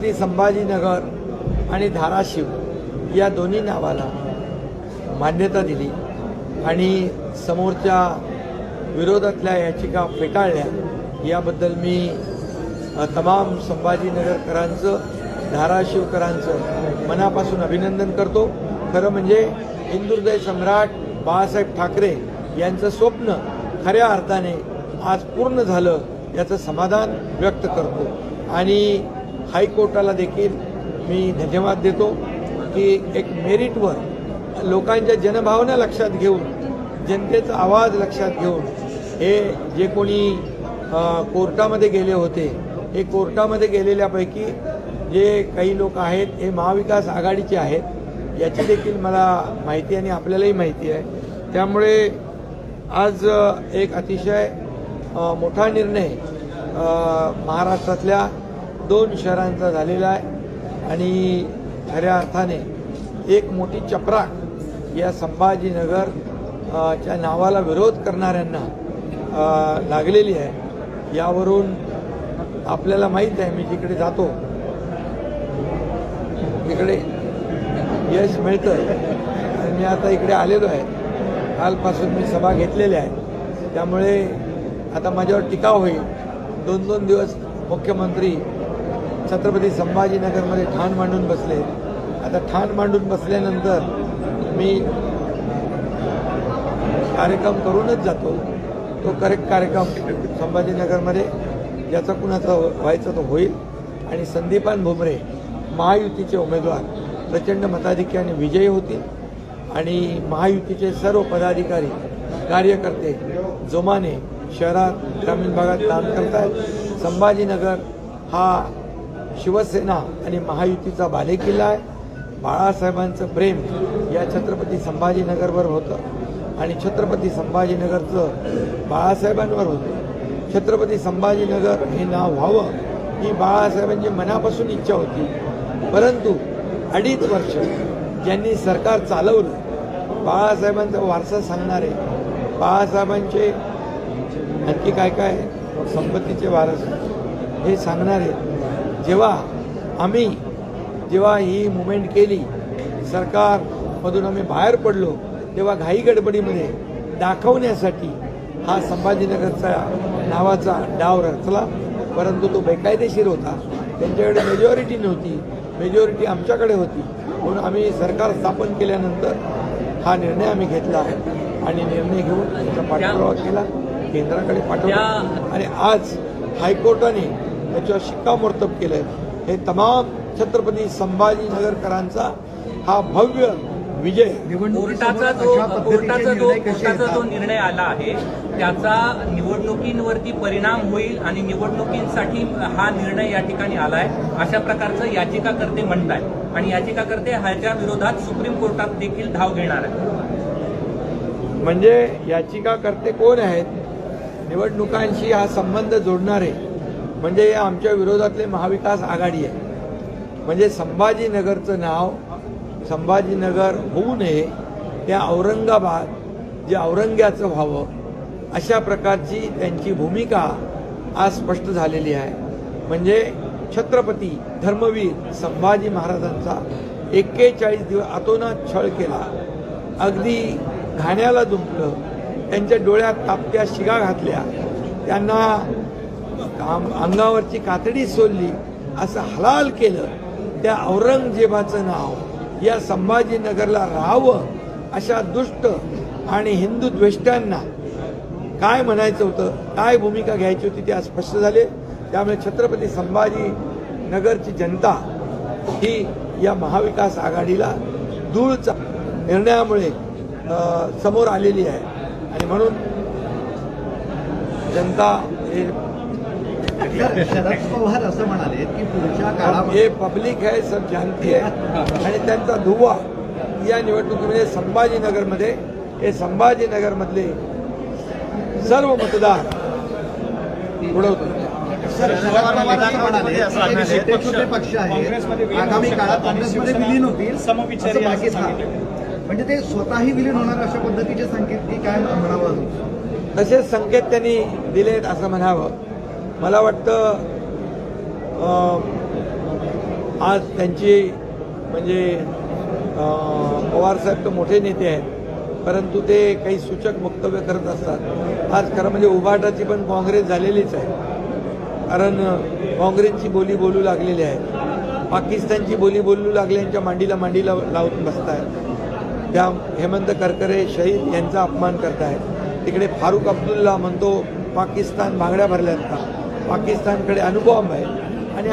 संभाजीनगर आणि धाराशिव या दोन्ही नावाला मान्यता दिली आणि समोरच्या विरोधातल्या याचिका फेटाळल्या. याबद्दल मी तमाम संभाजीनगरकरांचं धाराशिवकरांचं मनापासून अभिनंदन करतो. खरं म्हणजे हिंदुहृदय सम्राट बाळासाहेब ठाकरे यांचं स्वप्न खऱ्या अर्थाने आज पूर्ण झालं याचं समाधान व्यक्त करतो. आणि हायकोर्टाला देखील मी धन्यवाद देतो की एक मेरिटवर लोकांच्या जनभावना लक्षात घेऊन जनतेचा आवाज लक्षात घेऊन हे जे कोणी कोर्टामध्ये गेले होते हे कोर्टामध्ये गेलेल्यापैकी जे काही लोक आहेत हे महाविकास आघाडीचे आहेत याची देखील मला माहिती आणि आपल्यालाही माहिती आहे. त्यामुळे आज एक अतिशय मोठा निर्णय महाराष्ट्रातल्या दोन शहरांचा झालेला आहे आणि खऱ्या अर्थाने एक मोठी चपराक या संभाजीनगर च्या नावाला विरोध करणाऱ्यांना लागलेली आहे. यावरून आपल्याला माहीत आहे मी जिकडे जातो तिकडे यश मिळतं. आणि मी आता इकडे आलेलो आहे. कालपासून मी सभा घेतलेल्या आहे त्यामुळे आता माझ्यावर टीका होईल. दोन दोन दिवस मुख्यमंत्री छत्रपती संभाजीनगरमध्ये ठाण मांडून बसले. आता ठाण मांडून बसल्यानंतर मी कार्यक्रम करूनच जातो. तो करेक्ट कार्यक्रम संभाजीनगरमध्ये ज्याचा कुणाचा व्हायचा तो होईल. आणि संदीपान भुमरे महायुतीचे उमेदवार प्रचंड मताधिक्याने विजयी होतील आणि महायुतीचे सर्व पदाधिकारी कार्यकर्ते जोमाने शहरात ग्रामीण भागात काम करतात संभाजीनगर हा शिवसेना आणि महायुतीचा बालेकिल्ला आहे. बाळासाहेबांचं प्रेम या छत्रपती संभाजीनगरवर होतं. आणि छत्रपती संभाजीनगरचं बाळासाहेबांवर होतं. छत्रपती संभाजीनगर हे नाव व्हावं ही बाळासाहेबांची मनापासून इच्छा होती. परंतु अडीच वर्ष ज्यांनी सरकार चालवलं बाळासाहेबांचा वारसा सांगणारे बाळासाहेबांचे आणखी काय काय संपत्तीचे वारस हे सांगणारे जेव्हा आम्ही जेव्हा ही मुवमेंट केली सरकारमधून आम्ही बाहेर पडलो तेव्हा घाई गडबडीमध्ये दाखवण्यासाठी हा संभाजीनगरचा नावाचा डाव रचला. परंतु तो बेकायदेशीर होता. त्यांच्याकडे मेजॉरिटी नव्हती. मेजॉरिटी आमच्याकडे होती. म्हणून आम्ही सरकार स्थापन केल्यानंतर हा निर्णय आम्ही घेतला आणि निर्णय घेऊन त्याचा पाठपुरावा केला. केंद्राकडे पाठवला. आणि आज हायकोर्टाने त्याच्यावर शिक्कामोर्तब केलंय. हे तमाम छत्रपती संभाजीनगरकरांचा हा भव्य विजय. कोर्टाचा जो कोर्टाचा जो कोर्टाचा जो निर्णय आला आहे त्याचा निवडणुकींवरती परिणाम होईल आणि निवडणुकींसाठी हा निर्णय या ठिकाणी आलाय. अशा प्रकारचं याचिकाकर्ते म्हणतायत. आणि याचिकाकर्ते ह्याच्या विरोधात सुप्रीम कोर्टात देखील धाव घेणार आहेत. म्हणजे याचिकाकर्ते कोण आहेत? निवडणुकांशी हा संबंध जोडणारे म्हणजे आमच्या विरोधातले महाविकास आघाडी आहे. म्हणजे संभाजीनगरचं नाव संभाजीनगर होऊ नये त्या औरंगाबाद जे औरंग्याचं व्हावं अशा प्रकारची त्यांची भूमिका आज स्पष्ट झालेली आहे. म्हणजे छत्रपती धर्मवीर संभाजी महाराजांचा एक्केचाळीस दिवस आतोनात छळ केला. अगदी घाण्याला दुंपलं त्यांच्या डोळ्यात तापत्या शिगा घातल्या. त्यांना काम अंगावरची कातडी सोडली असं हलाल केलं त्या औरंगजेबाचं नाव या संभाजीनगरला राहावं अशा दुष्ट आणि हिंदू द्वेष्टांना काय म्हणायचं होतं काय भूमिका घ्यायची होती ते आज स्पष्ट झाले. त्यामुळे छत्रपती संभाजी नगरची जनता ही या महाविकास आघाडीला धूळचा निर्णयामुळे समोर आलेली आहे. आणि म्हणून जनता हे शरद पवार असं म्हणाले की पुढच्या काळामध्ये हे पब्लिक है सब जानती है. आणि त्यांचा धुवा या निवडणुकीमध्ये संभाजीनगरमध्ये हे संभाजीनगरमधले सर्व मतदार छोटे पक्ष आहेत आगामी काळात काँग्रेसमध्ये विलीन होतील. म्हणजे ते स्वतःही विलीन होणार अशा पद्धतीचे संकेत की काय म्हणावं तसेच संकेत त्यांनी दिलेत असं म्हणावं. मला वाटतं आज त्यांची म्हणजे पवारसाहेब तर मोठे नेते आहेत परंतु ते काही सूचक वक्तव्य करत असतात. आज खरं म्हणजे उभाटाची पण काँग्रेस झालेलीच आहे. कारण काँग्रेसची बोली बोलू लागलेली आहे. पाकिस्तानची बोली बोलू लागल्यांच्या मांडीला मांडीला लावून बसत आहेत त्या हेमंत करकरे शहीद यांचा अपमान करत आहेत तिकडे फारुख अब्दुल्ला म्हणतो पाकिस्तान बांगड्या भरल्यात का? पाकिस्तानकडे अणुबॉम्ब आहे.